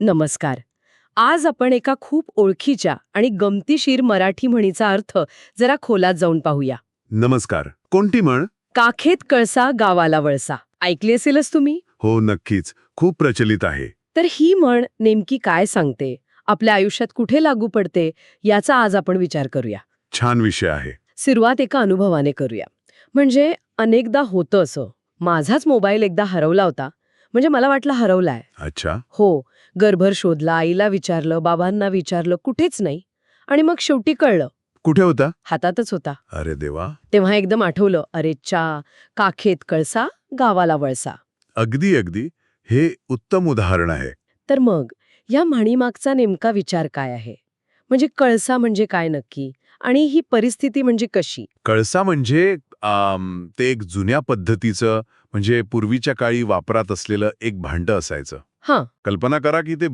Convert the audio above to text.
नमस्कार. आज आपण एका खूप ओळखीच्या आणि गमतीशीर मराठी म्हणीचा अर्थ जरा खोलात जाऊन पाहूया. नमस्कार. कोणती म्हण? काखेत कळसा गावाला वळसा. ऐकली असेलच तुम्ही? हो नक्कीच. खूप प्रचलित आहे. तर ही म्हण नेमकी काय सांगते? आपल्या आयुष्यात कुठे लागू पडते? याचा आज आपण विचार करूया. छान विषय आहे. सुरुवात एका अनुभवाने करूया. म्हणजे अनेकदा होतं असं. माझाच मोबाईल एकदा हरवला होता. म्हणजे मला वाटलं हरवलाय. अच्छा. हो गरभर शोधला आईला विचारलं बाबांना विचारलं कुठेच नाही. आणि मग शेवटी कळलं. कुठे होता? हातातच होता. अरे देवा. तेव्हा एकदम आठवलं अरे चा काखेत कळसा गावाला वळसा. अगदी अगदी. हे उत्तम उदाहरण आहे. तर मग या म्हणीमागचा नेमका विचार काय आहे? म्हणजे कळसा म्हणजे काय नक्की? आणि ही परिस्थिती म्हणजे कशी? कळसा म्हणजे ते एक जुन्या पद्धतीचं म्हणजे पूर्वीच्या काळी वापरात असलेलं एक भांडं असायचं. हां. कल्पना करा की ते